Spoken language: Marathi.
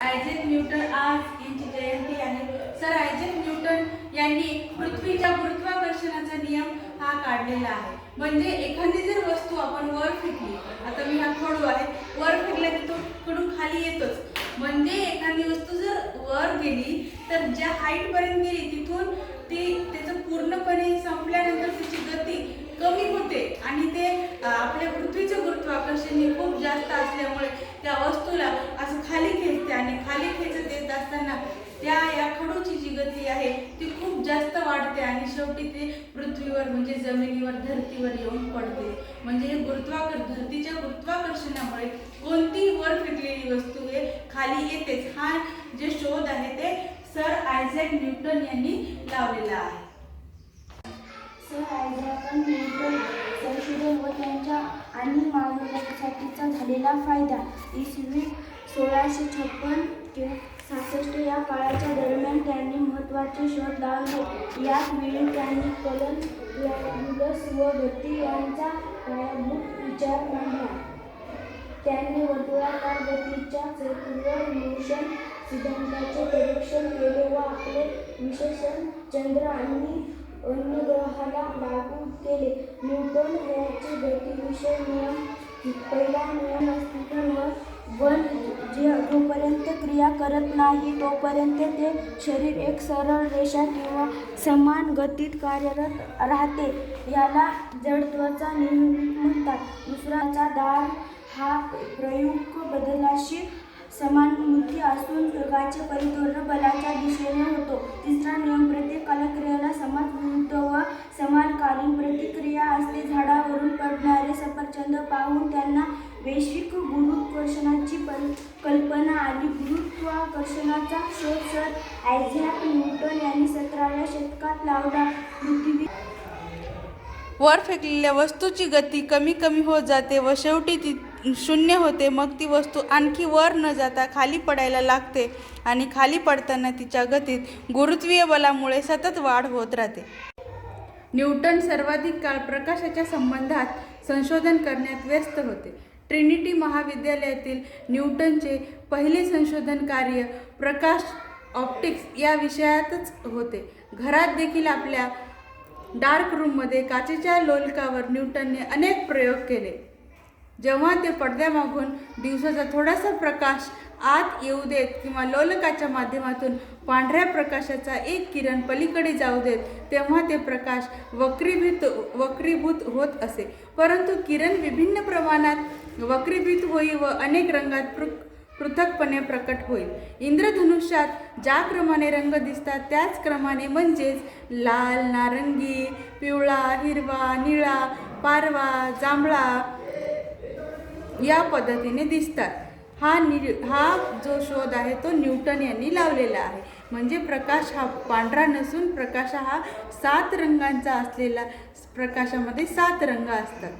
आयझेक न्यूटन आज यांची जयंती आहे. सर आयझेक न्यूटन यांनी पृथ्वीच्या गुरुत्वाकर्षणाचा नियम हा काढलेला आहे. म्हणजे एखादी जर वस्तू आपण वर फेकली आता मी हा खडू आहे वर फेकला की तो खडू खाली येतोच. म्हणजे एखादी वस्तू जर वर गेली तर ज्या हाईट पर्यंत गेली तिथून ती त्याचं पूर्णपणे संपल्यानंतर त्याची गती कमी होते. आणि ते आपल्या पृथ्वीचं गुरुत्वाकर्षण हे खूप जास्त असल्यामुळे त्या वस्तू असताना त्या या खडूची जी गती आहे ती खूप जास्त वाढते आणि शेवटी ते पृथ्वीवर म्हणजे जमिनीवर धरतीवर येऊन पडते. म्हणजे हे गुरुत्वाकर धरतीच्या गुरुत्वाकर्षणामुळे कोणतीही वर फिरलेली वस्तू हे खाली येतेच. हा जे शोध आहे ते सर आयझॅक न्यूटन यांनी लावलेला आहे. सर आयझॅक न्यूटन संशोधन व त्यांच्या आणि मानवतेसाठीचा झालेला फायदा इसवी सोळाशे छप्पन ते सहासष्ट या काळाच्या दरम्यान त्यांनी महत्त्वाचे शोध लावले याच वेळी त्यांनी कलन लॅब्युलस व गती यांचा पायाभूत विचार मांडला. त्यांनी वर्तुळाकार गतीच्या सर्क्युलर मोशन सिद्धांताचे परीक्षण केले व आपले विशेषण चंद्र आणि अन्य ग्रहाला लागू केले. न्यूटन याचे गतीविषय नियम पहिला नियम अस्तित्वावर वन जे जोपर्यंत क्रिया करत नाही तोपर्यंत ते शरीर एक सरळ रेषा किंवा समान गतीत कार्यरत राहते. याला जडत्वाचा नियम म्हणतात. दुसराचा दार हा प्रयुक्त बदलाशी समानमुखी असून जगाचे परिपूर्ण बलाच्या दिशेने होतो. तिसरा नियम प्रत्येक कालक्रियाला समान विरुद्ध व समानकालीन प्रतिक्रिया असते. झाडावरून पडणारे सफरचंद पाहून त्यांना वैश्विक गुरुत्वाकर्षणाची गुरुत्वाकर्षणाचा शोध सर. आयझॅक न्यूटन यांनी सतराव्या शतकात लावला. पृथ्वी वर फेकलेल्या वस्तूची गती कमी कमी होत जाते व शेवटी ती शून्य होते. मग ती वस्तू आणखी वर न जाता खाली पडायला लागते आणि खाली पडताना तिच्या गतीत गुरुत्वीय बलामुळे सतत वाढ होत राहते. न्यूटन सर्वाधिक काळ प्रकाशाच्या संबंधात संशोधन करण्यात व्यस्त होते. ट्रिनिटी महाविद्यालयातील न्यूटनचे पहिले संशोधन कार्य प्रकाश ऑप्टिक्स या विषयातच होते. घरात देखील आपल्या डार्क रूममध्ये काचेच्या लोलकावर न्यूटनने अनेक प्रयोग केले. जेव्हा ते पडद्यामागून दिवसाचा थोडासा प्रकाश आत येऊ देत किंवा लोलकाच्या माध्यमातून पांढऱ्या प्रकाशाचा एक किरण पलीकडे जाऊ देत तेव्हा ते प्रकाश वक्रीभूत वक्रीभूत होत असे. परंतु किरण विभिन्न प्रमाणात वक्रीभूत होई व अनेक रंगात पृ पृथकपणे प्रकट होईल. इंद्रधनुष्यात ज्या क्रमाने रंग दिसतात त्याच क्रमाने म्हणजेच लाल नारंगी पिवळा हिरवा निळा पारवा जांभळा या पद्धतीने दिसतात. हा नि हा जो शोध आहे तो न्यूटन यांनी लावलेला आहे. म्हणजे प्रकाश हा पांढरा नसून प्रकाश हा सात रंगांचा असलेला प्रकाशामध्ये सात रंग असतात.